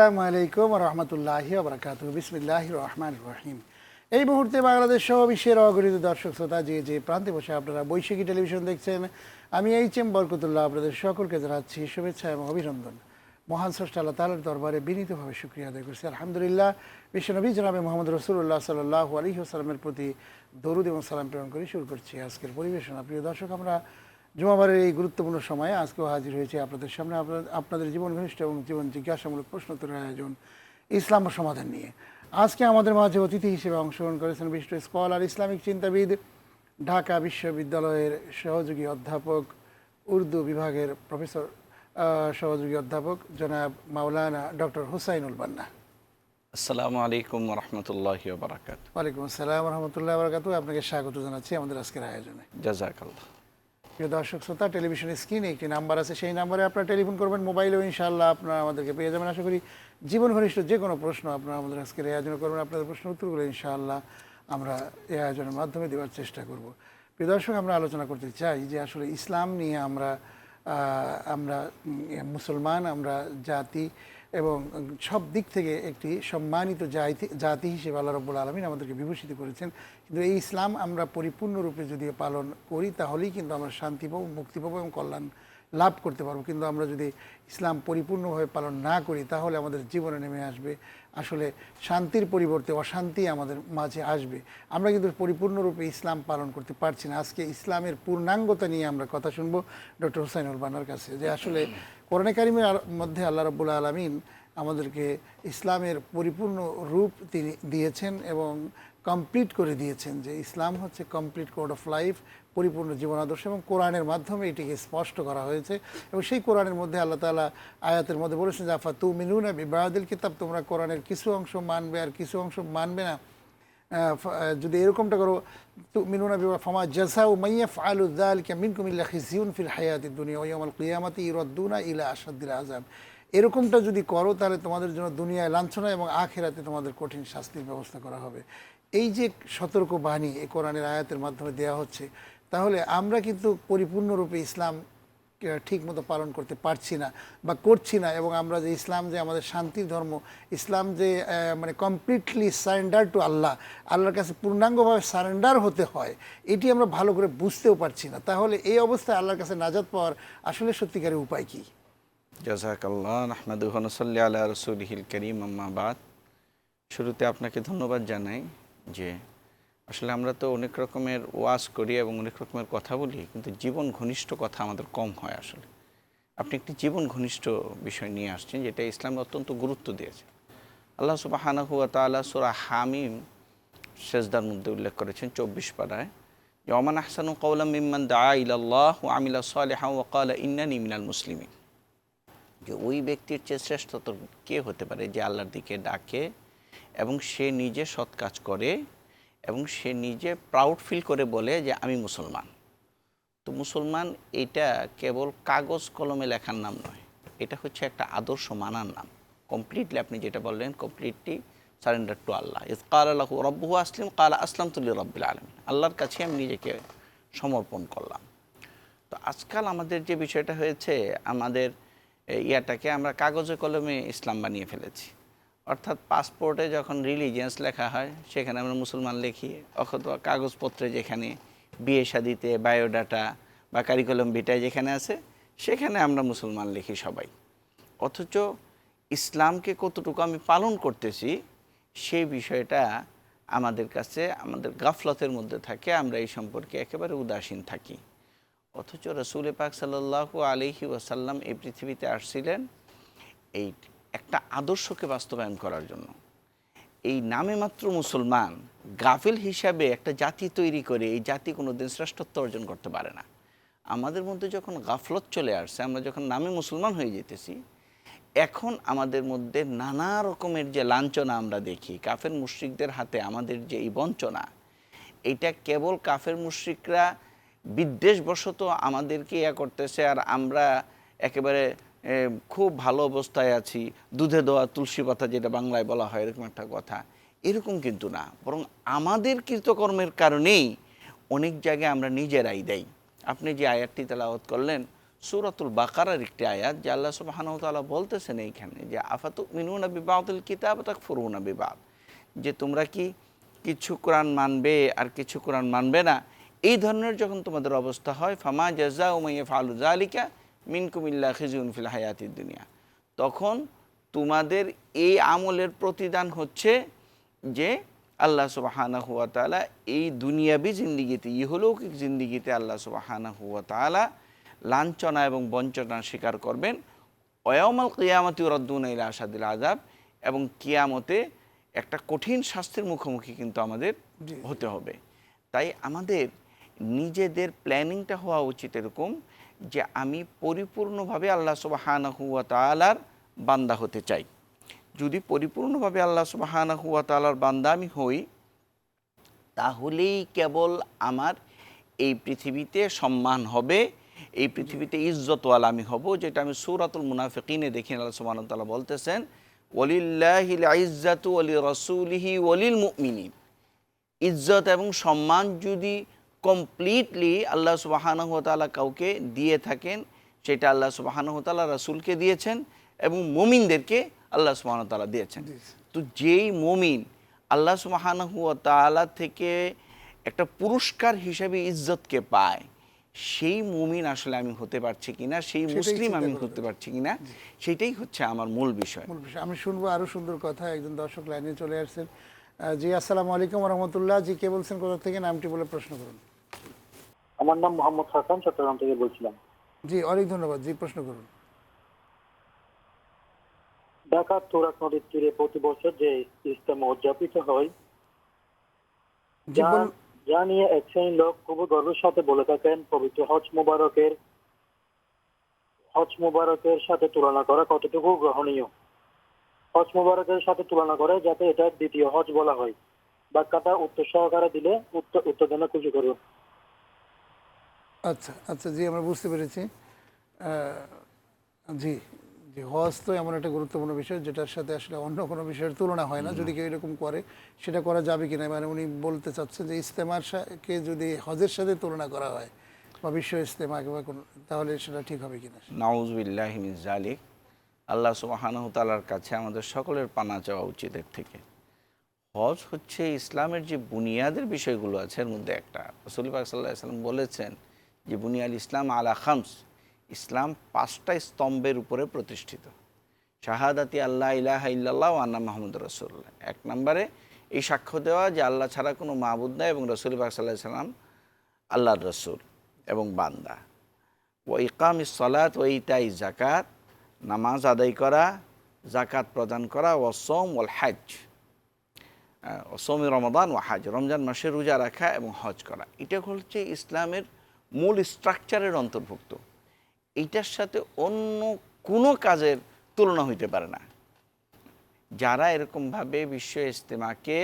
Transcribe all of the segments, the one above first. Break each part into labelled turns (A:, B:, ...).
A: আসসালামু আলাইকুম রহমতুল্লাহ বরকাত বিসমিল্লাহ রহমান রহিম। এই মুহূর্তে বাংলাদেশ সহ বিশ্বের অগণিত দর্শক শ্রোতা যে যে প্রান্তে বসে আপনারা বৈশাখী টেলিভিশন দেখছেন, আমি এইচ এম বরকতুল্লাহ আপনাদের সকলকে জানাচ্ছি শুভেচ্ছা এবং অভিনন্দন। মহান স্রষ্টা আল্লাহ তালার দরবারে বিনীতভাবে শুক্রিয়া আদায় করছি। আলহামদুলিল্লাহ বিশ্বনবী জনাবে মোহাম্মদ রসুল্লাহ সাল্লাহ আলী আসসালামের প্রতি দরুদ এবং সালাম প্রেরণ করে শুরু করছি আজকের পরিবেশনা। প্রিয় দর্শক, আমরা জুমাবারের এই গুরুত্বপূর্ণ সময়ে আজকেও হাজির হয়েছে আপনাদের সামনে। আপনাদের জীবন ঘনিষ্ঠ এবং জীবন জিজ্ঞাসামূলক প্রশ্নোত্তরের আয়োজন ইসলাম ও সমাধান নিয়ে। আজকে আমাদের মাঝে অতিথি হিসেবে অংশগ্রহণ করেছেন বিশিষ্ট স্কলার ইসলামিক চিন্তাবিদ ঢাকা বিশ্ববিদ্যালয়ের সহযোগী অধ্যাপক উর্দু বিভাগের প্রফেসর সহযোগী অধ্যাপক জনাব মাওলানা ডক্টর হুসাইনুল বান্না।
B: আসসালামু আলাইকুম রহমতুল্লাহ বারাকাত
A: ওয়ালাইকুম আসসালাম রহমতুল্লাহ বরকাত আপনাকে স্বাগত জানাচ্ছি আমাদের আজকের আয়োজনে।
B: জাজাকাল্লাহ।
A: প্রিয় দর্শক, শ্রোতা, টেলিভিশনের স্ক্রিনে একটি নাম্বার আছে। সেই নাম্বারে আপনারা টেলিফোন করবেন মোবাইলেও ইনশাআল্লাহ আপনারা আমাদেরকে পেয়ে যাবেন। আশা করি জীবন ঘনিষ্ঠ যে কোনো প্রশ্ন আপনারা আমাদের আজকের এই আয়োজন করবেন। আপনাদের প্রশ্নের উত্তরগুলো ইনশাআল্লাহ আমরা এই আয়োজনের মাধ্যমে দেওয়ার চেষ্টা করব। প্রিয় দর্শক, আমরা আলোচনা করতে চাই যে আসলে ইসলাম নিয়ে আমরা আমরা মুসলমান, আমরা জাতি এবং সব দিক থেকে একটি সম্মানিত জাতি জাতি হিসেবে আল্লাহ রব্বুল আলমিন আমাদেরকে বিভূষিত করেছেন। কিন্তু এই ইসলাম আমরা পরিপূর্ণরূপে যদি পালন করি, তাহলেই কিন্তু আমরা শান্তি পাবো, মুক্তি পাবো এবং কল্যাণ লাভ করতে পারব। কিন্তু আমরা যদি ইসলাম পরিপূর্ণভাবে পালন না করি, তাহলে আমাদের জীবনে নেমে আসবে। আসলে শান্তির পরিবর্তে অশান্তি আমাদের মাঝে আসবে। আমরা কিন্তু পরিপূর্ণরূপে ইসলাম পালন করতে পারছি না। আজকে ইসলামের পূর্ণাঙ্গতা নিয়ে আমরা কথা শুনব ডক্টর হুসাইনুল বানার কাছে যে আসলে কোরআনে কারিমের মধ্যে আল্লাহ রব্বুল আলমিন আমাদেরকে ইসলামের পরিপূর্ণ রূপ তিনি দিয়েছেন এবং কমপ্লিট করে দিয়েছেন যে ইসলাম হচ্ছে কমপ্লিট কোড অফ লাইফ পরিপূর্ণ জীবন আদর্শ এবং কোরআনের মাধ্যমে এটিকে স্পষ্ট করা হয়েছে এবং সেই কোরআনের মধ্যে আল্লাহ তালা আয়াতের মধ্যে বলেছেন জাফা তু মিনুনা বিবাহাদিল কিতাব? তোমরা কোরআনের কিছু অংশ মানবে আর কিছু অংশ মানবে না। যদি এরকমটা করো ফামা দুনিয়া ইলা এরকমটা যদি করো, তাহলে তোমাদের জন্য দুনিয়ায় লাঞ্ছনা এবং আখেরাতে তোমাদের কঠিন শাস্তির ব্যবস্থা করা হবে। এই যে সতর্ক বাণী এ কোরআনের আয়াতের মাধ্যমে দেওয়া হচ্ছে, তাহলে আমরা কিন্তু পরিপূর্ণরূপে ইসলাম ঠিক মতো পালন করতে পারছি না বা করছি না এবং আমরা যে ইসলাম যে আমাদের শান্তির ধর্ম, ইসলাম যে মানে কমপ্লিটলি সারেন্ডার টু আল্লাহ, আল্লাহর কাছে পূর্ণাঙ্গভাবে সারেন্ডার হতে হয়, এটি আমরা ভালো করে বুঝতেও পারছি না। তাহলে এই অবস্থায় আল্লাহর কাছে নাজাত পাওয়ার আসলে সত্যিকারের উপায় কী?
B: জাজাকাল্লাহ আহমদুহনসল্লি আল্লাহ রসুলহিল করিম আম্মাবাদ শুরুতে আপনাকে ধন্যবাদ জানাই যে আসলে আমরা তো অনেক রকমের ওয়াজ করি এবং অনেক রকমের কথা বলি, কিন্তু জীবন ঘনিষ্ঠ কথা আমাদের কম হয় আসলে। আপনি একটি জীবন ঘনিষ্ঠ বিষয় নিয়ে আসছেন যেটা ইসলামে অত্যন্ত গুরুত্ব দিয়েছে। আল্লাহ সুবাহানা হুয়া তালা সুরা হামিম শেষদার মধ্যে উল্লেখ করেছেন চব্বিশ পাড়ায় যে অমান আহসানু কৌলাম মিম্মান দা ইলাল্লাহ ও আমিলা সালেহা ও কালা ইন্নানি মিনাল মুসলিমিন। যে ওই ব্যক্তির চেয়ে শ্রেষ্ঠ তো কে হতে পারে যে আল্লাহর দিকে ডাকে এবং সে নিজে সৎ কাজ করে এবং সে নিজে প্রাউড ফিল করে বলে যে আমি মুসলমান। তো মুসলমান এটা কেবল কাগজ কলমে লেখার নাম নয়, এটা হচ্ছে একটা আদর্শ মানার নাম। কমপ্লিটলি আপনি যেটা বললেন কমপ্লিটলি সারেন্ডার টু আল্লাহ ইস কাল আল্লাহ রব্বু আসলিম কালা আসলাম তুল্লি রব্বিল আলমিন। আল্লাহর কাছে আমি নিজেকে সমর্পণ করলাম। তো আজকাল আমাদের যে বিষয়টা হয়েছে, আমাদের ইয়াটাকে আমরা কাগজে কলমে ইসলাম বানিয়ে ফেলেছি। অর্থাৎ পাসপোর্টে যখন রিলিজিয়ান্স লেখা হয়, সেখানে আমরা মুসলমান লিখি, অথবা কাগজপত্রে যেখানে বিয়ে শাদিতে, বায়োডাটা বা কারিকুলাম ভিটায় যেখানে আছে, সেখানে আমরা মুসলমান লিখি সবাই। অথচ ইসলামকে কতটুকু আমি পালন করতেছি সেই বিষয়টা আমাদের কাছে, আমাদের গাফলতের মধ্যে থাকে, আমরা এই সম্পর্কে একেবারে উদাসীন থাকি। অথচ রসুল পাক সাল্লাহ আলহি ওয়াসাল্লাম এই পৃথিবীতে আসছিলেন, এই একটা আদর্শকে বাস্তবায়ন করার জন্য। এই নামে মাত্র মুসলমান গাফিল হিসাবে একটা জাতি তৈরি করে এই জাতি কোনো দিন শ্রেষ্ঠত্ব অর্জন করতে পারে না। আমাদের মধ্যে যখন গাফলত চলে আসছে, আমরা যখন নামে মুসলমান হয়ে যেতেছি, এখন আমাদের মধ্যে নানা রকমের যে লাঞ্ছনা আমরা দেখি, কাফের মুশ্রিকদের হাতে আমাদের যে এই বঞ্চনা, এটা কেবল কাফের মুশ্রিকরা বিদ্বেষবশত আমাদেরকে ইয়া করতেছে আর আমরা একেবারে খুব ভালো অবস্থায় আছি। দুধে দেওয়া তুলসী পাতা যেটা বাংলায় বলা হয়, এরকম একটা কথা। এরকম কিন্তু না। বরং আমাদের কৃতকর্মের কারণেই অনেক জায়গায় আমরা নিজেরাই দেই। আপনি যে আয়াতটি তেলাওয়াত করলেন, সুরাতুল বাকারার একটি আয়াত, যে আল্লাহ সুবাহানাহু তাআলা বলতেছেন এইখানে যে আফাতু মিনুনা বিবাদুল কিতাব তাকফুরুনা বিবাদ? যে তোমরা কি কিছু কোরআন মানবে আর কিছু কোরআন মানবে না? এই ধরনের যখন তোমাদের অবস্থা হয়, ফামা জাজা উমাইয়া ফালু জালিকা মিনকুমিল্লা খিজুন ফিল হায়াতির দুনিয়া। তখন তোমাদের এই আমলের প্রতিদান হচ্ছে যে আল্লাহ সুবাহানা হুয়া তালা এই দুনিয়াবি জিন্দিগিতে ইহলৌকিক জিন্দিগিতে আল্লাহ সুবাহানা হুয়া তালা লাঞ্ছনা এবং বঞ্চনা স্বীকার করবেন। অয়মাল কিয়ামতি রদ্দুন ইলা আসাদিল আজাব এবং কিয়ামতে একটা কঠিন শাস্তির মুখোমুখি কিন্তু আমাদের হতে হবে। তাই আমাদের নিজেদের প্ল্যানিংটা হওয়া উচিত এরকম যে আমি পরিপূর্ণভাবে আল্লাহ সুবাহানা হুয়া তালার বান্দা হতে চাই। যদি পরিপূর্ণভাবে আল্লাহ সুবাহানা হুয়া তালার বান্দা আমি হই, তাহলেই কেবল আমার এই পৃথিবীতে সম্মান হবে, এই পৃথিবীতে ইজ্জতওয়ালা আমি হব, যেটা আমি সুরাতুল মুনাফিকিনে দেখি আল্লাহ তাআলা বলতেছেন, ওয়ালিল্লাহিল ইজ্জাতু ওয়ালি রাসূলিহি ওয়ালিল মুমিনিন। ইজ্জত এবং সম্মান যদি কমপ্লিটলি আল্লাহ সুবাহানহ তাআলা কাউকে দিয়ে থাকেন সেটা আল্লাহ সুবাহানহ তাআলা রাসূলকে দিয়েছেন এবং মুমিনদেরকে আল্লাহ সুবাহানহ তাআলা দিয়েছেন। তো যেই মুমিন আল্লাহ সুবাহানহ তাআলা থেকে একটা পুরস্কার হিসেবে ইজ্জতকে পায় সেই মুমিন আসলে আমি হতে পারছি কিনা সেই মুসলিম আমি হতে পারছি কিনা সেটাই হচ্ছে আমার মূল বিষয়।
A: মূল বিষয়। আমি শুনব আরও সুন্দর কথা একজন দর্শক লাইনে চলে আসছেন। জি আসসালামু আলাইকুম রহমতুল্লাহ। জি কে বলছেন কোথা থেকে? নামটি বলে প্রশ্ন করুন।
C: আমার নাম মোহাম্মদ হাসান চট্টগ্রাম থেকে বলছিলাম।
A: জি অনেক ধন্যবাদ। জি প্রশ্ন করুন।
C: ঢাকার তুরাক নদীর তীরে প্রতি বছর যে ইস্তেমা উদযাপিত হয় যা নিয়ে এক শ্রেণির লোক খুবই গর্বের সাথে বলে থাকেন পবিত্র হজ মুবারকের হজ মুবারকের সাথে তুলনা করা কতটুকু গ্রহণীয়? হজ মুবারকের সাথে তুলনা করে যাতে এটা দ্বিতীয় হজ বলা হয়। বাক্যটা উত্তর সহকারে দিলে উত্তর উত্তর জন্য খুশি করুন।
A: আচ্ছা আচ্ছা জি আমরা বুঝতে পেরেছি। জি যে হজ তো এমন একটা গুরুত্বপূর্ণ বিষয় যেটার সাথে আসলে অন্য কোনো বিষয়ের তুলনা হয় না। যদি কেউ এরকম করে সেটা করা যাবে কিনা? মানে উনি বলতে চাচ্ছেন যে ইস্তেমার কে যদি হজের সাথে তুলনা করা হয় বা বিশ্ব ইস্তেমা কিংবা কোনো তাহলে সেটা ঠিক হবে কিনা?
B: নাউজবিল্লাহ মিন জালিক আল্লাহ সুবহানাহু তাআলার কাছে আমাদের সকলের পানা চাওয়া উচিত এর থেকে। হজ হচ্ছে ইসলামের যে বুনিয়াদের বিষয়গুলো আছে এর মধ্যে একটা। রসুল পাক সাল্লাহ সাল্লাম বলেছেন যে বুনিয়াল ইসলাম আলা খামস, ইসলাম পাঁচটা স্তম্ভের উপরে প্রতিষ্ঠিত। শাহাদাতি আল্লাহ ইলাহা ও আন্না মাহমুদ রসুল্লাহ এক নম্বরে এই সাক্ষ্য দেওয়া যে আল্লাহ ছাড়া কোনো মাহবুদ নাই এবং রসুল পাক সাল্লাহ সাল্লাম আল্লাহর রসুল এবং বান্দা। ও ইকাম সলাত ও ইতাই জাকাত নামাজ আদায় করা জাকাত প্রদান করা ও সোম ওল হাজ সোমি রমাদান ও হাজ রমজান মাসে রোজা রাখা এবং হজ করা। এটা হচ্ছে ইসলামের মূল স্ট্রাকচারের অন্তর্ভুক্ত। এইটার সাথে অন্য কোনো কাজের তুলনা হইতে পারে না। যারা এরকমভাবে বিশ্ব ইজতেমাকে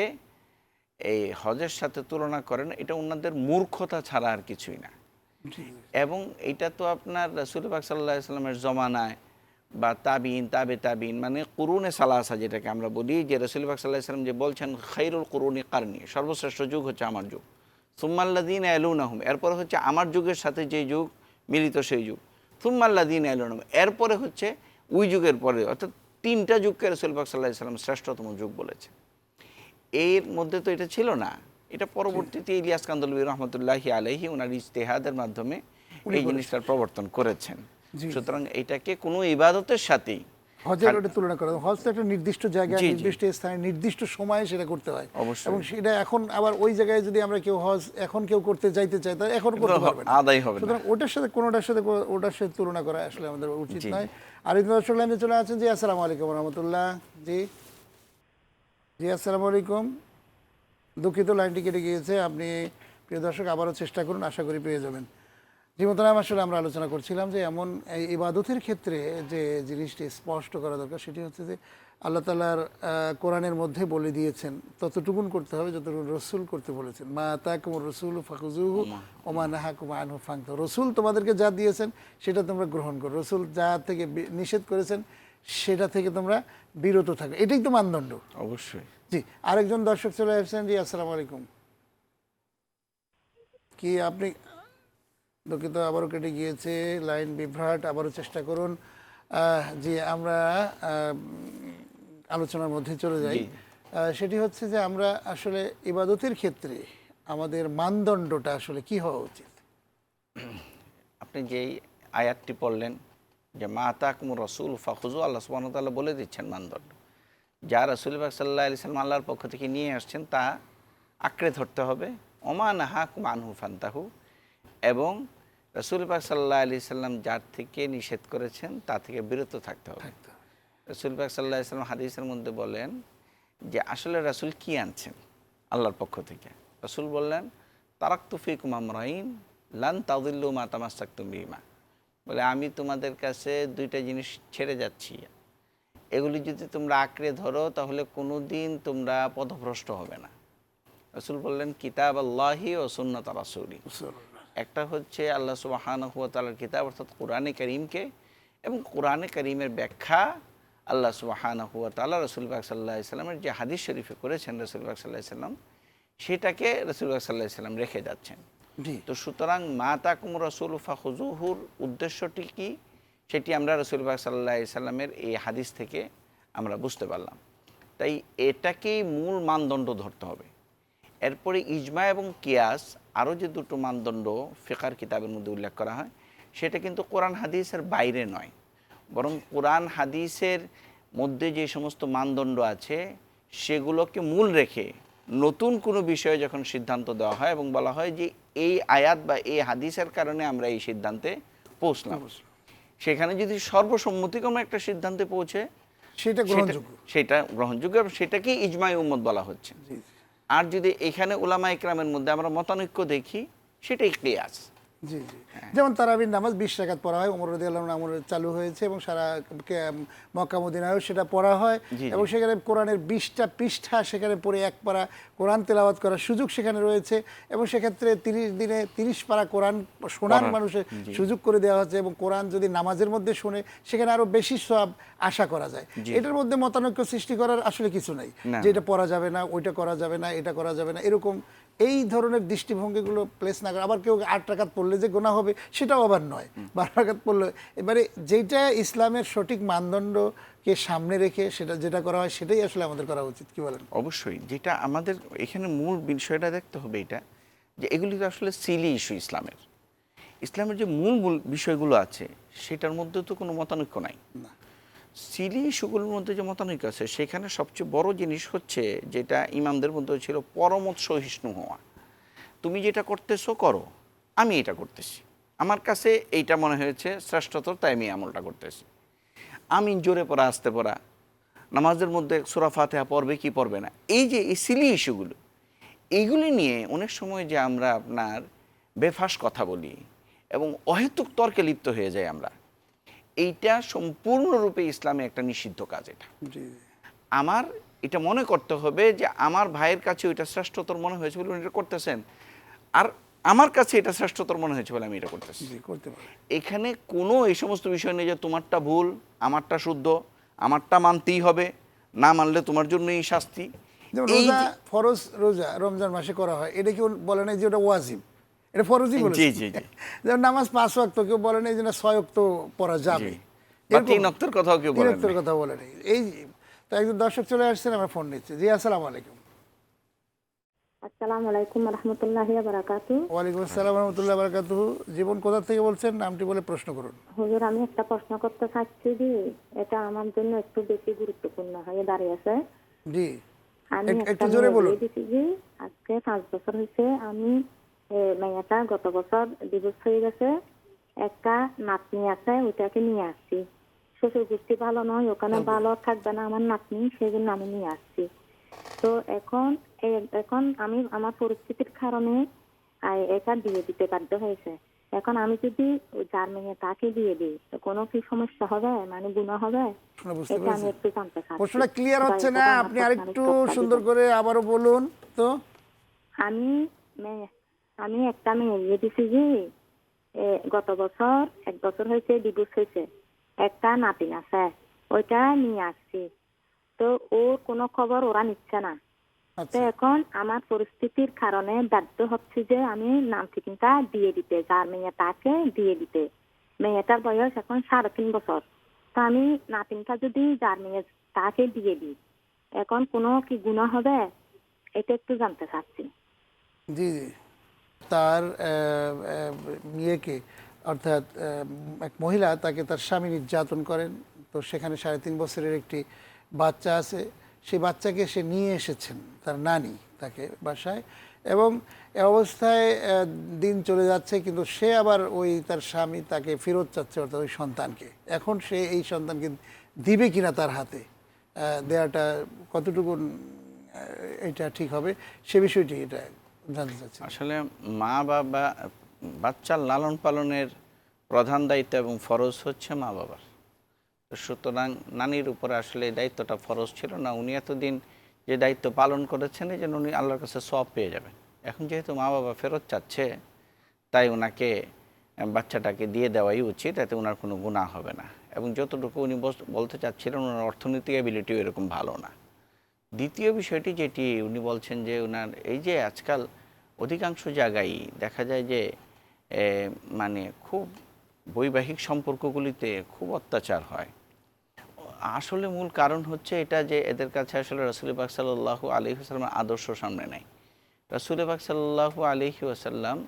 B: এই হজের সাথে তুলনা করেন এটা ওনাদের মূর্খতা ছাড়া আর কিছুই না। এবং এটা তো আপনার রসুল পাক সাল্লাহ ইসলামের জমানায় বা তাবিন তাবে তাবিন মানে কুরুনে সালাসা যেটাকে আমরা বলি যে রসুল পাক সাল্লাহ ইসলাম যে বলছেন খৈরুল কুরুনি কারনি সর্বশ্রেষ্ঠ যুগ হচ্ছে আমার যুগ। সুম্মাল্লাদিন আহম এরপরে হচ্ছে আমার যুগের সাথে যে যুগ মিলিত সেই যুগ। সুম্মাল্লাদিন আহম এরপরে হচ্ছে ওই যুগের পরে অর্থাৎ তিনটা যুগকে রসুল পাক সাল্লাহ ইসলাম শ্রেষ্ঠতম যুগ বলেছে। এর মধ্যে তো এটা ছিল না এটা পরবর্তীতে ইলিয়াস কান্দলবী রহমতুল্লাহি আলহি ওনার ইজতেহাদের মাধ্যমে এই জিনিসটার প্রবর্তন করেছেন। সুতরাং এটাকে কোনো ইবাদতের সাথেই
A: হজের ওটা তুলনা করা হজ তো একটা নির্দিষ্ট জায়গায়। নির্দিষ্ট স্থানে নির্দিষ্ট সময়ে সেটা করতে হয়। এবং সেটা এখন আবার ওই জায়গায় যদি আমরা কেউ হজ এখন কেউ করতে যাইতে চাই তাহলে এখন করতে পারবে না।
B: আদায় হবে
A: সুতরাং ওটার সাথে কোনোটার সাথে ওটার সাথে তুলনা করা আসলে আমাদের উচিত নয়। আর দর্শক লাইনে চলে আছেন জি আসসালামু আলাইকুম রহমতুল্লাহ। জি। জি আসসালামু আলাইকুম। দুঃখিত লাইনটি কেটে গিয়েছে। আপনি প্রিয় দর্শক আবারও চেষ্টা করুন আশা করি পেয়ে যাবেন। জীবতরাম আসলে আমরা আলোচনা করছিলাম যে এমন ইবাদতের ক্ষেত্রে যে জিনিসটি স্পষ্ট করা দরকার সেটি হচ্ছে যে আল্লাহ তালার কোরআনের মধ্যে বলে দিয়েছেন ততটুকুন করতে হবে যতটুকু রসুল করতে বলেছেন। মা তাকুম রসুল ফাকুজুহু ওমা। নাহাকুম আনহু ফাংত রসুল তোমাদেরকে যা দিয়েছেন সেটা তোমরা গ্রহণ করো। রসুল যা থেকে নিষেধ করেছেন সেটা থেকে তোমরা বিরত থাকো। এটাই তো মানদণ্ড।
B: অবশ্যই।
A: জি আরেকজন দর্শক চলে আসছেন। জি আসসালামু আলাইকুম। কি আপনি দুঃখিত আবারও কেটে গিয়েছে। লাইন বিভ্রাট আবারও চেষ্টা করুন। জি আমরা আলোচনার মধ্যে চলে যাই। সেটি হচ্ছে যে আমরা আসলে ইবাদতের ক্ষেত্রে আমাদের মানদণ্ডটা আসলে কি হওয়া উচিত?
B: আপনি যেই আয়াতটি পড়লেন যে মা তাকুম রসুল ফাখুজু আল্লাহ সুবাহতাল্লাহ বলে দিচ্ছেন মানদণ্ড। যা রসুল বাক সাল্লাহ আলি সাল্লাম আল্লাহর পক্ষ থেকে নিয়ে আসছেন তা আঁকড়ে ধরতে হবে। ওমান হাক মানহু ফান্তাহু। এবং রসুল পাক সাল্লাহ আলি সাল্লাম যার থেকে নিষেধ করেছেন তা থেকে বিরত থাকতে হবে। রসুল পাক সাল্লাহ সাল্লাম হাদিসের মধ্যে বলেন যে আসলে রাসুল কি আনছেন আল্লাহর পক্ষ থেকে? রসুল বললেন তারাক তুফিকুম আমরাইন লান তাউদিল্লু মা তামাস্তাক তুমিমা বলে আমি তোমাদের কাছে দুইটা জিনিস ছেড়ে যাচ্ছি। এগুলি যদি তোমরা আঁকড়ে ধরো তাহলে কোনো দিন তোমরা পথভ্রষ্ট হবে না। রসুল বললেন কিতাব আল্লাহি ও সুন্নত রাসুলি। একটা হচ্ছে আল্লাহ সুবাহান হুয়া তালার কিতাব অর্থাৎ কোরআনে করিমকে এবং কোরআনে করিমের ব্যাখ্যা আল্লাহ সুবাহান হুয়া তাল্লাহ রসুলবাক সাল্লাহ সাল্লামের যে হাদিস শরীফে করেছেন রসুলবাক সাল্লাহ সাল্লাম সেটাকে রসুলবাক সাল্লাহ সাল্লাম রেখে যাচ্ছেন।
A: জি।
B: তো সুতরাং মা তাকুম রসুল ফাহুজুহুর উদ্দেশ্যটি কি সেটি আমরা রসুলবাগ সাল্লাহ সাল্লামের এই হাদিস থেকে আমরা বুঝতে পারলাম। তাই এটাকেই মূল মানদণ্ড ধরতে হবে। এরপরে ইজমা এবং কিয়াস আরও যে দুটো মানদণ্ড ফেকার কিতাবের মধ্যে উল্লেখ করা হয় সেটা কিন্তু কোরআন হাদিসের বাইরে নয়। বরং কোরআন হাদিসের মধ্যে যে সমস্ত মানদণ্ড আছে সেগুলোকে মূল রেখে নতুন কোনো বিষয়ে যখন সিদ্ধান্ত দেওয়া হয় এবং বলা হয় যে এই আয়াত বা এই হাদিসের কারণে আমরা এই সিদ্ধান্তে পৌঁছলাম। সেখানে যদি সর্বসম্মতিক্রমে একটা সিদ্ধান্তে পৌঁছে
A: সেটা
B: সেটা-
A: গ্রহণযোগ্য।
B: সেটা গ্রহণযোগ্য এবং সেটাকেই ইজমাই উম্মত বলা হচ্ছে। আর যদি এখানে ওলামা ইকরামের মধ্যে আমরা মতানৈক্য দেখি সেটাই ক্লিয়াস
A: জি জি। যেমন তারাবির নামাজ বিশ টাকাত পড়া হয় উমর রদি আল্লাহ আমর চালু হয়েছে এবং সারা মক্কা মদিনায়ও সেটা পড়া হয়। এবং সেখানে কোরআনের বিশটা পৃষ্ঠা সেখানে পড়ে এক পারা কোরআন তেলাওয়াত করার সুযোগ সেখানে রয়েছে এবং সেক্ষেত্রে তিরিশ দিনে তিরিশ পারা কোরআন শোনার মানুষের সুযোগ করে দেওয়া হচ্ছে এবং কোরআন যদি নামাজের মধ্যে শুনে সেখানে আরও বেশি সব আশা করা যায়। এটার মধ্যে মতানৈক্য সৃষ্টি করার আসলে কিছু নাই। যে এটা পড়া যাবে না ওইটা করা যাবে না এটা করা যাবে না এরকম এই ধরনের দৃষ্টিভঙ্গিগুলো প্লেস না করে আবার কেউ আট টাকাত পড়লে যে গোনা হবে সেটাও আবার নয়। বারো টাকাত পড়লে এবারে যেটা ইসলামের সঠিক মানদণ্ডকে সামনে রেখে সেটা যেটা করা হয় সেটাই আসলে আমাদের করা উচিত কি বলেন?
B: অবশ্যই। যেটা আমাদের এখানে মূল বিষয়টা দেখতে হবে এটা যে এগুলি তো আসলে সিলি ইস্যু ইসলামের। ইসলামের যে মূল মূল বিষয়গুলো আছে সেটার মধ্যে তো কোনো মতানৈক্য নাই।
A: না।
B: সিলি ইস্যুগুলোর মধ্যে যে মতানৈক্য আছে, সেখানে সবচেয়ে বড় জিনিস হচ্ছে যেটা ইমামদের মধ্যে ছিল পরমত সহিষ্ণু হওয়া। তুমি যেটা করতেছো, করো। আমি এটা করতেছি। আমার কাছে এইটা মনে হয়েছে শ্রেষ্ঠতর তাই আমি আমলটা করতেছি। আমি জোরে পড়া, আসতে পড়া। নামাজের মধ্যে সুরা ফাতেহা পড়বে কি পড়বে না? এই যে এই সিলি ইস্যুগুলো, এইগুলি নিয়ে অনেক সময় যে আমরা আপনার বেফাস কথা বলি এবং অহেতুক তর্কে লিপ্ত হয়ে যাই আমরা। এইটা সম্পূর্ণরূপে ইসলামে একটা নিষিদ্ধ কাজ এটা। আমার এটা মনে করতে হবে যে আমার ভাইয়ের কাছে ওইটা শ্রেষ্ঠতর মনে হয়েছে বলে উনি এটা করতেছেন। আর আমার কাছে এটা শ্রেষ্ঠতর মনে হয়েছে বলে আমি এটা করতেছি।
A: করতে
B: এখানে কোনো এই সমস্ত বিষয় নেই যে তোমারটা ভুল আমারটা শুদ্ধ আমারটা মানতেই হবে না মানলে তোমার জন্যই শাস্তি। এই
A: রোজা ফরজ রোজা রমজান মাসে করা হয় এটা কেউ বলে নাই যে ওটা ওয়াজিব। এটা ফরজই বলে
B: জি, জি, জি।
A: যেমন নামাজ পাঁচ ওয়াক্ত কেউ বলে নাই যে না ছয় ওয়াক্ত পড়া যাবে।
B: তিন অক্তের কথাও কেউ
A: তিন
B: বলেন
A: ওয়াক্তের কথা বলে নাই। এই তো একজন দর্শক চলে আসছেন আমরা ফোন নিচ্ছি। জি আসসালামু আলাইকুম।
D: আসসালামু আলাইকুম রহমতুল্লাহি বারাকাতু
A: ওয়ালাইকুম আসসালাম রহমতুল্লাহ বারকাতুহু। জীবন কোথা থেকে বলছেন? নামটি বলে প্রশ্ন করুন।
D: হুজুর আমি একটা প্রশ্ন করতে চাচ্ছি যে এটা আমার জন্য একটু বেশি গুরুত্বপূর্ণ হয়ে দাঁড়িয়ে আছে।
A: জি।
D: আমি একটু
A: জোরে বলুন।
D: আজকে পাঁচ বছর হয়েছে আমি মেয়েটা গত বছর ডিভোর্স হয়ে গেছে। একটা নাতনি আছে ওইটাকে নিয়ে আসছি। শ্বশুর গোষ্ঠী ভালো নয় ওখানে ভালো থাকবে না আমার নাতনি সেই জন্য আমি নিয়ে আসছি। তো এখন এখন আমি আমার পরিস্থিতির কারণে এটা বিয়ে দিতে বাধ্য হয়েছে। এখন আমি যদি যার মেয়ে তাকে দিয়ে দিই কোনো কি সমস্যা হবে? মানে গুণা হবে? এটা আমি একটু জানতে
A: প্রশ্নটা ক্লিয়ার হচ্ছে না? আপনি আরেকটু সুন্দর করে আবারও বলুন তো।
D: আমি মেয়ে আমি একটা মেয়ে বিয়ে দিছি যে গত বছর এক বছর হয়েছে ডিভোর্স হয়েছে। একটা নাতিন আছে ওইটা নিয়ে আসছি। তো ওর কোনো খবর ওরা নিচ্ছে না। তো
A: আচ্ছা
D: এখন আমার পরিস্থিতির কারণে বাধ্য হচ্ছে যে আমি নাম ঠিকানা দিয়ে দিতে যার মেয়ে তাকে দিয়ে দিতে। মেয়েটার বয়স এখন সাড়ে তিন বছর। তো আমি নাতিনটা যদি যার মেয়ে তাকে দিয়ে দিই এখন কোনো কি গুণা হবে? এটা একটু জানতে চাচ্ছি।
A: জি জি। তার মেয়েকে অর্থাৎ এক মহিলা তাকে তার স্বামী নির্যাতন করেন। তো সেখানে সাড়ে তিন বছরের একটি বাচ্চা আছে। সেই বাচ্চাকে সে নিয়ে এসেছেন তার নানি তাকে বাসায়। এবং এ অবস্থায় দিন চলে যাচ্ছে কিন্তু সে আবার ওই তার স্বামী তাকে ফেরত চাচ্ছে অর্থাৎ ওই সন্তানকে। এখন সে এই সন্তানকে দিবে কিনা তার হাতে আহ, দেওয়াটা কতটুকু এটা ঠিক হবে? সে বিষয়টি এটা
B: আসলে মা বাবা, বাচ্চার লালন পালনের প্রধান দায়িত্ব এবং ফরজ হচ্ছে মা বাবার। সুতরাং নানির উপরে আসলে দায়িত্বটা ফরজ ছিল না, উনি এতদিন যে দায়িত্ব পালন করেছেন এই উনি আল্লাহর কাছে সব পেয়ে যাবেন। এখন যেহেতু মা বাবা ফেরত চাচ্ছে, তাই ওনাকে বাচ্চাটাকে দিয়ে দেওয়াই উচিত, এতে ওনার কোনো গুণা হবে না। এবং যতটুকু উনি বলতে চাচ্ছিলেন, ওনার অর্থনৈতিক অ্যাবিলিটিও এরকম ভালো না। দ্বিতীয় বিষয়টি যেটি উনি বলছেন যে ওনার এই যে আজকাল অধিকাংশ জায়গায় দেখা যায় যে মানে খুব বৈবাহিক সম্পর্কগুলিতে খুব অত্যাচার হয়। আসলে মূল কারণ হচ্ছে এটা যে এদের কাছে আসলে রসুল পাক সাল্লাহ আলহি আসাল্লামের আদর্শ সামনে নেই। রসুল পাক সাল্লাহ আলহি আসাল্লাম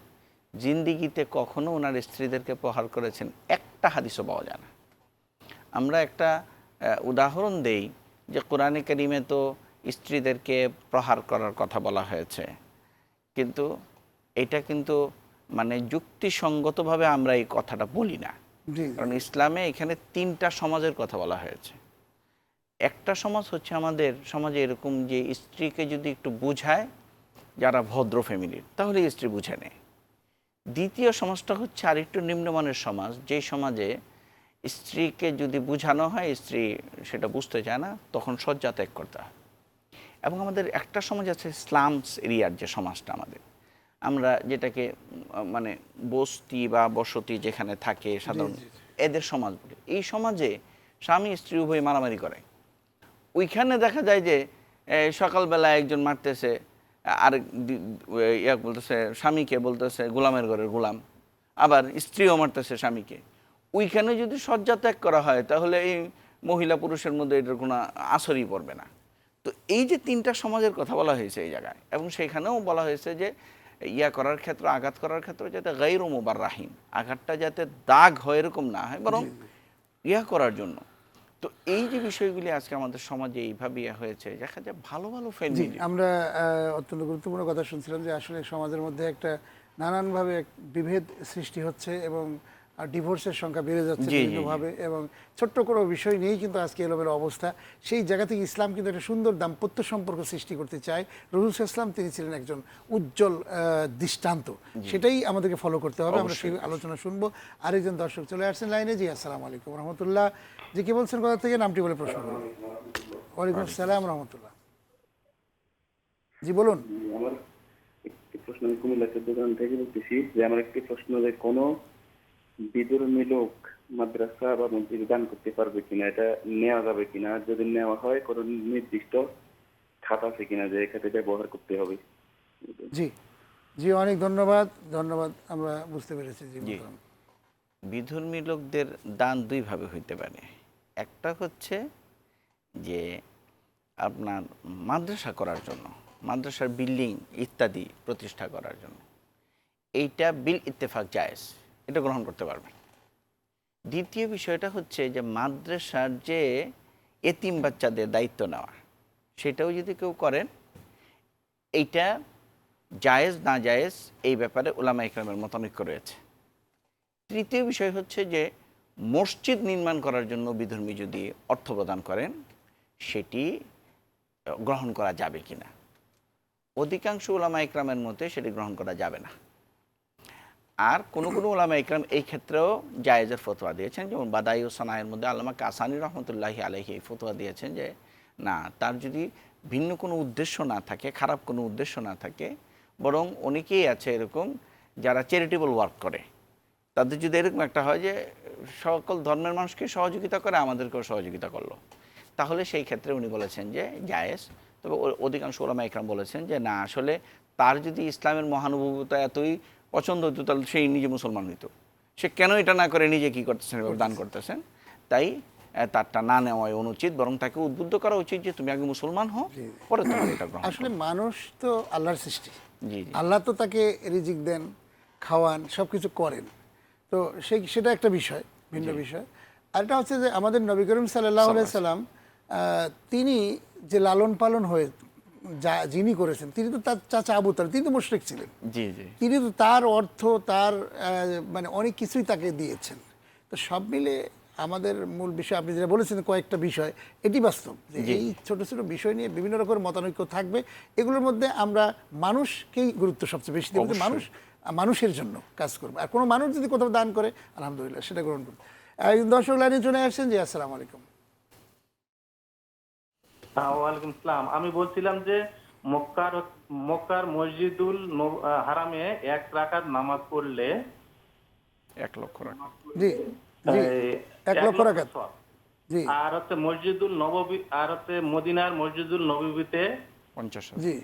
B: জিন্দিগিতে কখনো ওনার স্ত্রীদেরকে প্রহার করেছেন, একটা হাদিসও পাওয়া যায় না। আমরা একটা উদাহরণ দেই যে কোরআনে কারিমে তো স্ত্রীদেরকে প্রহার করার কথা বলা হয়েছে। কিন্তু এটা কিন্তু মানে যুক্তিসঙ্গতভাবে আমরা এই কথাটা বলি না। কারণ ইসলামে এখানে তিনটা সমাজের কথা বলা হয়েছে। একটা সমাজ হচ্ছে আমাদের সমাজে এরকম যে স্ত্রীকে যদি একটু বুঝায় যারা ভদ্র ফ্যামিলির তাহলে স্ত্রী বুঝে নেয়। দ্বিতীয় সমাজটা হচ্ছে আরেকটু নিম্নমানের সমাজ যেই সমাজে স্ত্রীকে যদি বোঝানো হয় স্ত্রী সেটা বুঝতে চায় না তখন শয্যা ত্যাগ করতে হয়। এবং আমাদের একটা সমাজ আছে স্লামস এরিয়ার যে সমাজটা আমাদের। আমরা যেটাকে মানে বস্তি বা বসতি যেখানে থাকে সাধারণ এদের সমাজ বলি। এই সমাজে স্বামী স্ত্রী উভয় মারামারি করে। ওইখানে দেখা যায় যে সকালবেলা একজন মারতেছে আর ইয়া বলতেছে স্বামীকে বলতেছে গোলামের ঘরের গোলাম। আবার স্ত্রীও মারতেছে স্বামীকে। ওইখানে যদি শয্যা ত্যাগ করা হয় তাহলে এই মহিলা পুরুষের মধ্যে এটার কোনো আসরই পড়বে না। তো এই যে তিনটা সমাজের কথা বলা হয়েছে এই জায়গায় এবং সেখানেও বলা হয়েছে যে ইয়া করার ক্ষেত্রে আঘাত করার ক্ষেত্রে যাতে গাইর মোবার রাহিম আঘাতটা যাতে দাগ হয় এরকম না হয় বরং ইয়া করার জন্য। তো এই যে বিষয়গুলি আজকে আমাদের সমাজে এইভাবে ইয়া হয়েছে দেখা যায় ভালো ভালো ফ্যামিলি
A: আমরা অত্যন্ত গুরুত্বপূর্ণ কথা শুনছিলাম যে আসলে সমাজের মধ্যে একটা নানানভাবে বিভেদ সৃষ্টি হচ্ছে এবং ডিভোর্সের সংখ্যা বেড়ে যাচ্ছে। বিভিন্নভাবে এবং ছোট্ট কোনো বিষয় নিয়েই কিন্তু আজকে এলোমেলো অবস্থা। সেই জায়গা থেকে ইসলাম কিন্তু একটা সুন্দর দাম্পত্য সম্পর্ক সৃষ্টি করতে চায়। রহুল ইসলাম তিনি ছিলেন একজন উজ্জ্বল দৃষ্টান্ত। সেটাই আমাদেরকে ফলো করতে হবে। আমরা সেই আলোচনা শুনব। আরেকজন দর্শক চলে আসছেন লাইনে। জি আসসালামু আলাইকুম রহমতুল্লাহ। জি কি বলছেন? কথা থেকে? নামটি বলে প্রশ্ন করুন। ওয়ালাইকুম আসসালাম রহমতুল্লাহ। জি বলুন।
E: আমার একটি প্রশ্ন আমি কুমিল্লা চৌদ্দগ্রাম থেকে বলতেছি যে আমার একটি প্রশ্ন যে কোনো বিধর্মী লোক মাদ্রাসা বা মসজিদে দান করতে পারবে কিনা এটা নেওয়া যাবে কিনা? যদি নেওয়া হয় কোনো নির্দিষ্ট খাত আছে কিনা যে এই খাতে ব্যবহার করতে হবে?
A: জি। জি অনেক ধন্যবাদ। ধন্যবাদ আমরা বুঝতে পেরেছি জি
B: জি। বিধর্মী লোকদের দান দুইভাবে হইতে পারে। একটা হচ্ছে যে আপনার মাদ্রাসা করার জন্য মাদ্রাসার বিল্ডিং ইত্যাদি প্রতিষ্ঠা করার জন্য। এইটা বিল ইত্তেফাক জায়েজ। এটা গ্রহণ করতে পারবেন। দ্বিতীয় বিষয়টা হচ্ছে যে মাদ্রাসার যে এতিম বাচ্চাদের দায়িত্ব নেওয়া, সেটাও যদি কেউ করেন, এইটা জায়েজ না জায়েজ এই ব্যাপারে ওলামা ইকরামের মতানৈক্য রয়েছে। তৃতীয় বিষয় হচ্ছে যে মসজিদ নির্মাণ করার জন্য বিধর্মী যদি অর্থ প্রদান করেন, সেটি গ্রহণ করা যাবে কিনা? অধিকাংশ ওলামা ইকরামের মতে সেটি গ্রহণ করা যাবে না। আর কোনো কোনো ওলামা ইকরাম এই ক্ষেত্রেও জায়েজের ফতোয়া দিয়েছেন। যেমন বাদাই ও সানায়ের মধ্যে আল্লামা কাসানি রহমতুল্লাহি আলহি এই ফতোয়া দিয়েছেন যে, না, তার যদি ভিন্ন কোনো উদ্দেশ্য না থাকে, খারাপ কোনো উদ্দেশ্য না থাকে, বরং অনেকেই আছে এরকম যারা চ্যারিটেবল ওয়ার্ক করে। তাদের যদি এরকম একটা হয় যে, সকল ধর্মের মানুষকে সহযোগিতা করে, আমাদেরকেও সহযোগিতা করল। তাহলে সেই ক্ষেত্রে উনি বলেছেন যে, জায়েজ। তবে অধিকাংশ ওলামা ইকরাম বলেছেন যে, না, আসলে তার যদি ইসলামের মহানুভবতা এতই পছন্দ হতো তাহলে সেই নিজে মুসলমান হইতো। সে কেন এটা না করে নিজে কি করতেছেন দান করতেছেন? তাই তারটা না নেওয়াই অনুচিত বরং তাকে উদ্বুদ্ধ করা উচিত যে তুমি আগে মুসলমান হও পরে তোমার এটা গ্রহণ
A: আসলে মানুষ তো আল্লাহর সৃষ্টি।
B: জি
A: আল্লাহ তো তাকে রিজিক দেন খাওয়ান সব কিছু করেন। তো সেই সেটা একটা বিষয় ভিন্ন বিষয়। আর এটা হচ্ছে যে আমাদের নবী করিম সাল্লাহ সাল্লাম তিনি যে লালন পালন হয়ে যা যিনি করেছেন তিনি তো তার চাচা আবু তালেব তিনি তো মুশরিক ছিলেন।
B: জি জি।
A: তিনি তো তার অর্থ তার মানে অনেক কিছুই তাকে দিয়েছেন। তো সব মিলে আমাদের মূল বিষয় আপনি যেটা বলেছেন কয়েকটা বিষয় এটি বাস্তব যে এই ছোট ছোট বিষয় নিয়ে বিভিন্ন রকমের মতানৈক্য থাকবে। এগুলোর মধ্যে আমরা মানুষকেই গুরুত্ব সবচেয়ে বেশি দেবো যে মানুষ মানুষের জন্য কাজ করবে। আর কোনো মানুষ যদি কোথাও দান করে আলহামদুলিল্লাহ সেটা গ্রহণ করব। একজন দর্শক লাইনে চলে আসছেন জি আসসালামু আলাইকুম।
F: হ্যাঁ, ওয়ালাইকুম আসসালাম। আমি বলছিলাম যে মক্কার মক্কার মসজিদুল হারামে এক রাকাত নামাজ পড়লে
B: এক লক্ষ টাকা
A: জি জি এক লক্ষ রাকাত।
F: আর হচ্ছে মসজিদুল নববী আর হচ্ছে মদিনার মসজিদুল নবীতে
B: পঞ্চাশ হাজার।
A: জি।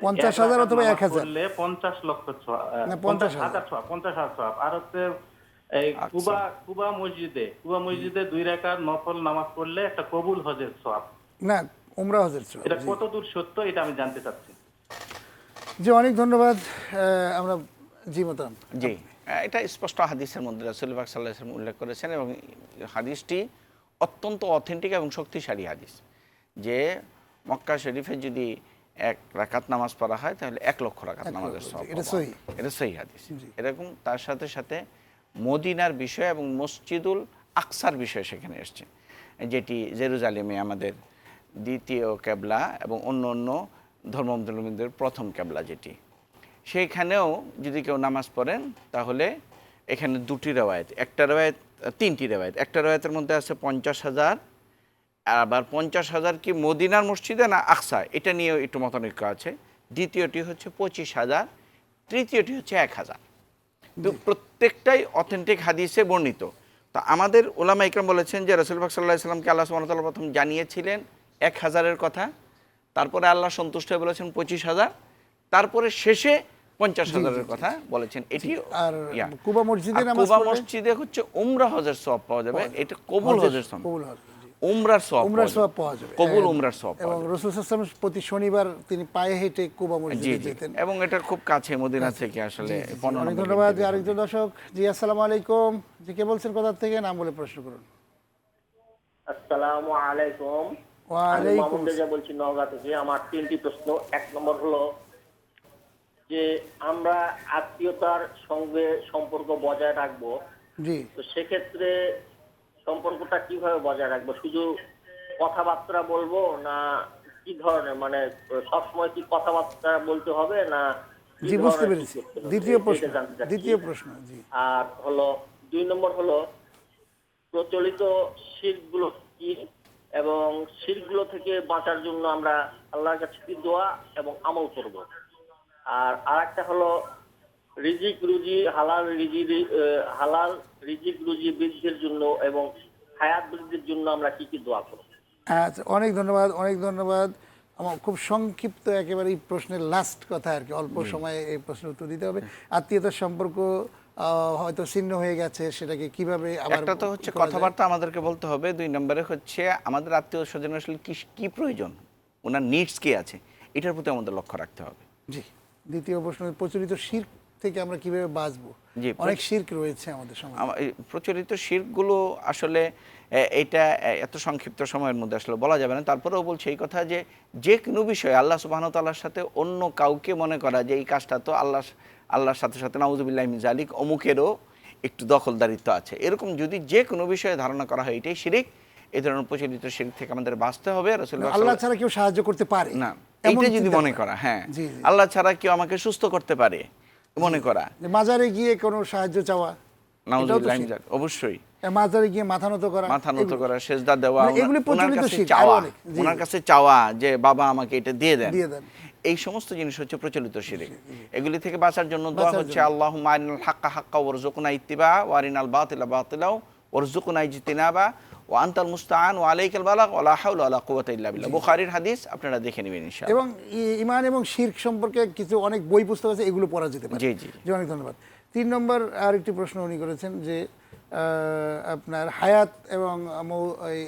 A: পঞ্চাশ হাজার অথবা এক হাজার।
F: পঞ্চাশ লক্ষ ছোয়া-
A: পঞ্চাশ হাজার।
F: ছোয়া, পঞ্চাশ হাজার। আর হচ্ছে এই
B: আচ্ছা।
F: কুবা কুবা মসজিদে কুবা মসজিদে দুই রাকাত নফল নামাজ পড়লে একটা কবুল হজের সওয়াব।
A: না উমরা হজের ছোঁয়া,
F: এটা। কতদূর সত্য এটা আমি জানতে চাচ্ছি।
A: জি অনেক ধন্যবাদ আমরা জি মতাম
B: জি এটা স্পষ্ট হাদিসের মধ্যে রাসুলবাগ সাল্লাহ ইসলাম উল্লেখ করেছেন এবং হাদিসটি অত্যন্ত অথেন্টিক এবং শক্তিশালী হাদিস যে মক্কা শরীফে যদি এক রাকাত নামাজ পড়া হয় তাহলে এক লক্ষ রাকাত নামাজের সওয়াব পাওয়া এটা সহি হাদিস। এরকম তার সাথে সাথে মদিনার বিষয় এবং মসজিদুল আকসার বিষয় সেখানে এসছে, যেটি জেরুজালেমে আমাদের দ্বিতীয় ক্যাবলা এবং অন্য অন্য ধর্মাবলম্বীদের প্রথম ক্যাবলা যেটি। সেইখানেও যদি কেউ নামাজ পড়েন, তাহলে এখানে দুটি রেওয়ায়ত, একটা রেওয়ায়ত, তিনটি রেওয়ায়ত। একটা রেওয়ায়তের মধ্যে আছে পঞ্চাশ হাজার, আবার পঞ্চাশ হাজার কি মদিনার মসজিদে না আকসা? এটা নিয়েও একটু মতানৈক্য আছে। দ্বিতীয়টি হচ্ছে পঁচিশ হাজার, তৃতীয়টি হচ্ছে এক হাজার। প্রত্যেকটাই অথেন্টিক হাদিসে বর্ণিত। তো আমাদের ওলামা ইকরাম বলেছেন যে রসুলবাক সাল্লাহ ইসলামকে আল্লাহ সুমতাল্লাহ প্রথম জানিয়েছিলেন এক হাজারের কথা। তারপরে আল্লাহ সন্তুষ্ট হয়ে বলেছেন পঁচিশ হাজার। তারপরে শেষে পঞ্চাশ হাজারের কথা বলেছেন। এটি
A: আর। কুবা মসজিদে
B: কুবা মসজিদে হচ্ছে উমরা হজের সব পাওয়া যাবে। এটা কবুল হজের সব। উমরার সব
A: উমরার সওয়াব পাওয়া যাবে।
B: কবুল উমরার সব
A: এবং রসুল সাল্লাম প্রতি শনিবার তিনি পায়ে হেঁটে কুবা মসজিদে যেতেন।
B: এবং এটা খুব কাছে মদিনা থেকে আসলে
A: অনেক ধন্যবাদ। আরেকজন দর্শক জি আসসালামু আলাইকুম। জি কে বলছেন কোথা থেকে? নাম বলে প্রশ্ন করুন।
G: আসসালামু আলাইকুম।
A: ওয়ালাইকুম
G: বলছি নওগাঁ থেকে। আমার তিনটি প্রশ্ন। এক নম্বর হলো যে আমরা আত্মীয়তার সঙ্গে সম্পর্ক বজায় রাখব।
A: জি।
G: তো সেক্ষেত্রে সম্পর্কটা কীভাবে বজায় রাখব? শুধু কথাবার্তা বলব না কি ধরনের? মানে সবসময় কি কথাবার্তা বলতে হবে না
A: জি বুঝতে পেরেছি? দ্বিতীয় প্রশ্ন দ্বিতীয় প্রশ্ন জি।
G: আর হলো দুই নম্বর হলো প্রচলিত শিল্পগুলো কি? এবং শিল্পগুলো থেকে বাঁচার জন্য আমরা আল্লাহর কাছে কি দোয়া এবং আমল করব? আর আরেকটা হলো রিজিক রুজি হালাল রিজি হালাল রিজিক রুজি বৃদ্ধির জন্য এবং হায়াত বৃদ্ধির জন্য আমরা কি কি দোয়া করব?
A: আচ্ছা অনেক ধন্যবাদ অনেক ধন্যবাদ। আমার খুব সংক্ষিপ্ত একেবারে এই প্রশ্নের লাস্ট কথা আর কি অল্প সময়ে এই প্রশ্নের উত্তর দিতে হবে। আত্মীয়তার সম্পর্ক আহ, হয়তো ছিন্ন হয়ে গেছে সেটাকে কীভাবে আবার
B: একটা তো হচ্ছে? কথাবার্তা আমাদেরকে বলতে হবে দুই নম্বরে হচ্ছে আমাদের আত্মীয় স্বজন আসলে কি কি প্রয়োজন? ওনার নিডস কি আছে? এটার প্রতি আমাদের লক্ষ্য রাখতে হবে।
A: জি দ্বিতীয় প্রশ্ন প্রচলিত শির্ক থেকে আমরা কীভাবে বাঁচবো? অনেক শির্ক রয়েছে আমাদের সমাজে।
B: প্রচলিত শিল্পগুলো আসলে এটা এত সংক্ষিপ্ত সময়ের মধ্যে আসলে বলা যাবে না। তারপরেও বলছি এই কথা যে যে কোনো বিষয়ে আল্লাহ সুবাহতাল্লাহর সাথে অন্য কাউকে মনে করা যে এই কাজটা তো আল্লাহ আল্লাহর সাথে সাথে নাউজুবিল্লাহ জালিক অমুকেরও একটু দখলদারিত্ব আছে। এরকম যদি যে কোনো বিষয়ে ধারণা করা হয় এটাই শিরিক। এই ধরনের প্রচলিত শিরিক থেকে আমাদের বাঁচতে হবে। রাসূলুল্লাহ
A: আল্লাহ ছাড়া কেউ সাহায্য করতে পারে।
B: না এইটা যদি মনে
A: করা।
B: হ্যাঁ। আল্লাহ ছাড়া কেউ আমাকে সুস্থ করতে পারে। মনে করা।
A: মাজারে গিয়ে কোনো সাহায্য চাওয়া
B: অবশ্যই।
A: মাজারে গিয়ে মাথা নত করা
B: মাথা নত করা সেজদা দেওয়া
A: মানে এগুলি প্রচলিত
B: চাওয়া ওনার কাছে চাওয়া যে বাবা আমাকে এটা দিয়ে দেন। এই সমস্ত জিনিস হচ্ছে প্রচলিত শিরিক। এগুলি থেকে বাঁচার জন্য দোয়া হচ্ছে। আল্লাহ মারিনাল হাক্কা হাক্কা ওরজুকুনা ইত্তিবা ওয়ারিনাল বাতিলা বাতিলাও ওরজুকুনা ইজতিনাবা ও আন্তাল মুস্তাআন ও আলাইকাল বালাগ ওলা হাউল ওলা কুওয়াতা ইল্লা বিল্লাহ। বুখারীর হাদিস আপনারা দেখে নেবেন ইনশাআল্লাহ।
A: এবং ইমান এবং শির্ক সম্পর্কে কিছু অনেক বই পুস্তক আছে এগুলো পড়া যেতে পারে।
B: জি, জি।
A: জি। অনেক ধন্যবাদ। তিন নম্বর আরেকটি প্রশ্ন উনি করেছেন যে আপনার হায়াত এবং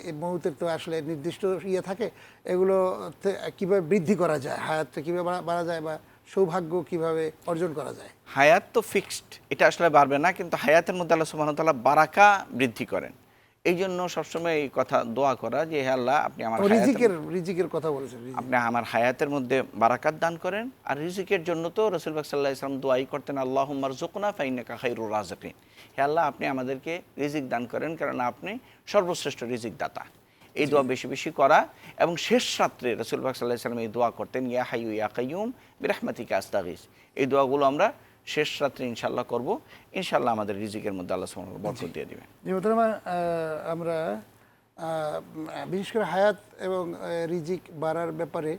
A: এই মৌতের তো আসলে নির্দিষ্ট ইয়ে থাকে এগুলো কীভাবে বৃদ্ধি করা যায়? হায়াতটা কীভাবে বাড়া- যায় বা সৌভাগ্য কীভাবে অর্জন করা যায়?
B: হায়াত তো ফিক্সড এটা আসলে বাড়বে না কিন্তু হায়াতের মধ্যে আল্লাহ ওয়া বারাকা বৃদ্ধি করেন। এই জন্য সবসময় এই কথা দোয়া করা যে হে আল্লাহ আপনি আমার
A: রিজিকের রিজিকের কথা বলেছেন
B: আপনি আমার হায়াতের মধ্যে বারাকাত দান করেন। আর রিজিকের জন্য তো রসুলবাক সাল্লাহ ইসলাম দোয়াই করতেন আল্লাহ মারজুকনা ফাইনাকা খাইরুর রাজকিন হে আল্লাহ আপনি আমাদেরকে রিজিক দান করেন কারণ আপনি সর্বশ্রেষ্ঠ রিজিক দাতা এই দোয়া বেশি বেশি করা এবং শেষ রাত্রে রসুলবাক সাল্লাহ ইসলাম এই দোয়া করতেন ইয়া হাইউ ইয়া কাইয়ুম বিরাহমাতিকা আস্তাগিস। এই দোয়াগুলো আমরা শেষ রাত্রে ইনশাল্লাহ করব। ইনশাল্লাহ আমাদের রিজিকের মধ্যে আল্লাহ ওয়া বরকত দিয়ে দিবেন।
A: আমরা বিশেষ করে হায়াত এবং রিজিক বাড়ার ব্যাপারে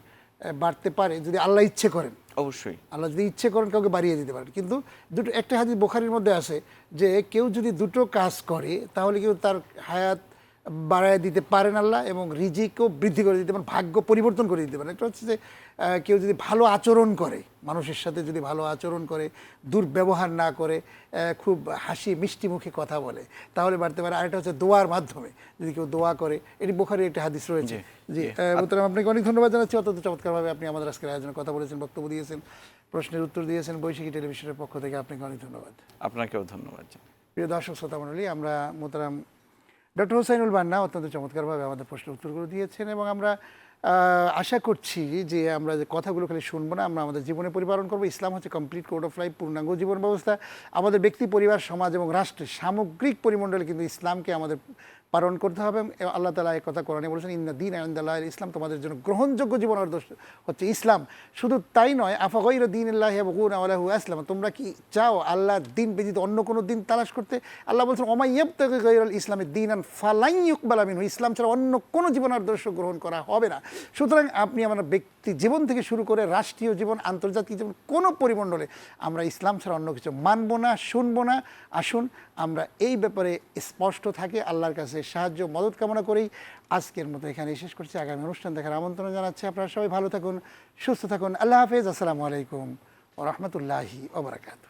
A: বাড়তে পারে যদি আল্লাহ ইচ্ছে করেন।
B: অবশ্যই।
A: আল্লাহ যদি ইচ্ছে করেন কাউকে বাড়িয়ে দিতে পারেন। কিন্তু দুটো একটা হাদিস বোখারির মধ্যে আছে যে কেউ যদি দুটো কাজ করে তাহলে কেউ তার হায়াত বাড়ায় দিতে পারেন আল্লাহ এবং রিজিকও বৃদ্ধি করে দিতে পারেন ভাগ্য পরিবর্তন করে দিতে পারেন। একটা হচ্ছে যে কেউ যদি ভালো আচরণ করে মানুষের সাথে যদি ভালো আচরণ করে দুর্ব্যবহার না করে খুব হাসি মিষ্টি মুখে কথা বলে তাহলে বাড়তে পারে। আরেকটা হচ্ছে দোয়ার মাধ্যমে যদি কেউ দোয়া করে এটি বোখারির একটা হাদিস রয়েছে। জি মোহতারাম আপনাকে অনেক ধন্যবাদ জানাচ্ছি। অত্যন্ত চমৎকারভাবে আপনি আমাদের আজকের আয়োজনে কথা বলেছেন বক্তব্য দিয়েছেন প্রশ্নের উত্তর দিয়েছেন। বৈশাখী টেলিভিশনের পক্ষ থেকে আপনাকে অনেক ধন্যবাদ।
B: আপনাকেও ধন্যবাদ
A: প্রিয় দর্শক শ্রোতা মণ্ডলী আমরা মোতারাম ডক্টর হোসাইনুল বান্না অত্যন্ত চমৎকারভাবে আমাদের প্রশ্নের উত্তরগুলো দিয়েছেন এবং আমরা আশা করছি যে আমরা যে কথাগুলো খালি শুনব না, আমরা আমাদের জীবনে পরিপালন করব। ইসলাম হচ্ছে কমপ্লিট কোড অফ লাইফ, পূর্ণাঙ্গ জীবন ব্যবস্থা। আমাদের ব্যক্তি, পরিবার, সমাজ এবং রাষ্ট্রের সামগ্রিক পরিমণ্ডলে কিন্তু ইসলামকে আমাদের পালন করতে হবে আল্লাহ তালা কথা কোরআনে বলেছেন ইন্দা দিন আন্দাল্লাহ ইসলাম। তোমাদের জন্য গ্রহণযোগ্য জীবন আদর্শ হচ্ছে ইসলাম। শুধু তাই নয় আফাগৈর দিন আল্লাহ বকুন আল্লাহু আসলাম? তোমরা কি চাও আল্লাহর দিন ব্যতীত অন্য কোনো দিন তালাশ করতে? আল্লাহ বলছেন ওমাইয়াব থেকে গৈরুল ইসলামের দিন আন ফালাই ইকবাল আমিন ইসলাম ছাড়া অন্য কোনো জীবন আদর্শ গ্রহণ করা হবে না। সুতরাং আপনি আমার ব্যক্তি জীবন থেকে শুরু করে রাষ্ট্রীয় জীবন, আন্তর্জাতিক জীবন, কোনো পরিমণ্ডলে আমরা ইসলাম ছাড়া অন্য কিছু মানব না, শুনব না। আসুন, আমরা এই ব্যাপারে স্পষ্ট থাকি, আল্লাহর কাছে সাহায্য, মদত কামনা করেই আজকের মতো এখানে শেষ করছি। আগামী অনুষ্ঠান দেখার আমন্ত্রণ জানাচ্ছি আপনারা সবাই। ভালো থাকুন, সুস্থ থাকুন। আল্লাহ হাফেজ। আসসালামু আলাইকুম ও রহমতুল্লাহি ওবরাকাতু